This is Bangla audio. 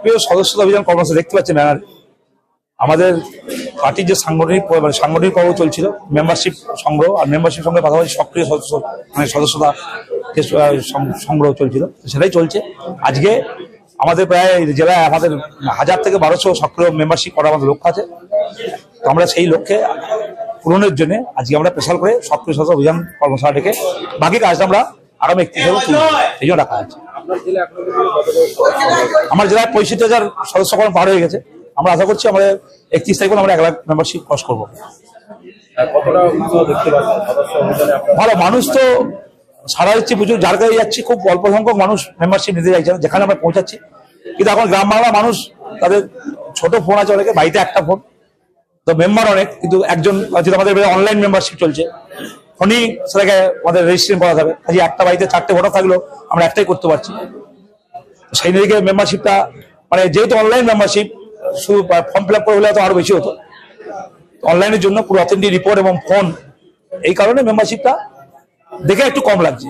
সক্রিয় সদস্যতা অভিযান কর্মসূচি দেখতে পাচ্ছেন ব্যানার। আমাদের পার্টির যে সাংগঠনিক মানে সাংগঠনিক পর্ব চলছিল মেম্বারশিপ সংগ্রহ, আর মেম্বারশিপ সংগ্রহের পাশাপাশি সক্রিয় সদস্য মানে সদস্যতা সংগ্রহ চলছিল, সেটাই চলছে। আজকে আমাদের প্রায় জেলায় আমাদের হাজার থেকে বারোশো সক্রিয় মেম্বারশিপ করার আমাদের লক্ষ্য আছে। তো আমরা সেই লক্ষ্যে পূরণের জন্য আজকে আমরা স্পেশাল করে সক্রিয় সদস্য অভিযান কর্মশালা ডেকে বাকি কাজটা আমরা আগামী একত্রিশ এই জন্য রাখা আছে আমার জেলায় পঁয়ষট্টি হাজার সদস্য কর্ম পার হয়ে গেছে? আমরা আশা করছি আমাদের একত্রিশ তারিখ আমরা এক লাখ মেম্বারশিপ ক্রস করব। ভালো মানুষ তো সারা দিচ্ছি প্রচুর। যার কাছে যাচ্ছি খুব অল্প সংখ্যক মানুষ মেম্বারশিপ নিতে চাইছে না, যেখানে আমরা পৌঁছাচ্ছি। কিন্তু এখন গ্রাম বাংলা মানুষ তাদের ছোট ফোন আছে অনেকে বাড়িতে একটা ফোন। তো মেম্বার অনেক কিন্তু একজন যেটা আমাদের অনলাইন মেম্বারশিপ চলছে। ফোনই সেটাকে আমাদের রেজিস্ট্রেশন করা যাবে। আজকে একটা বাড়িতে চারটে ভোটার থাকলেও আমরা একটাই করতে পারছি। সেই দিকে মেম্বারশিপটা মানে যেহেতু অনলাইন মেম্বারশিপ শুধু ফর্ম ফিল আপ করে হলে তো আরও বেশি হতো। অনলাইনের জন্য পুরো অথেন্টিক রিপোর্ট এবং ফোন এই কারণে মেম্বারশিপটা দেখে একটু কম লাগছে।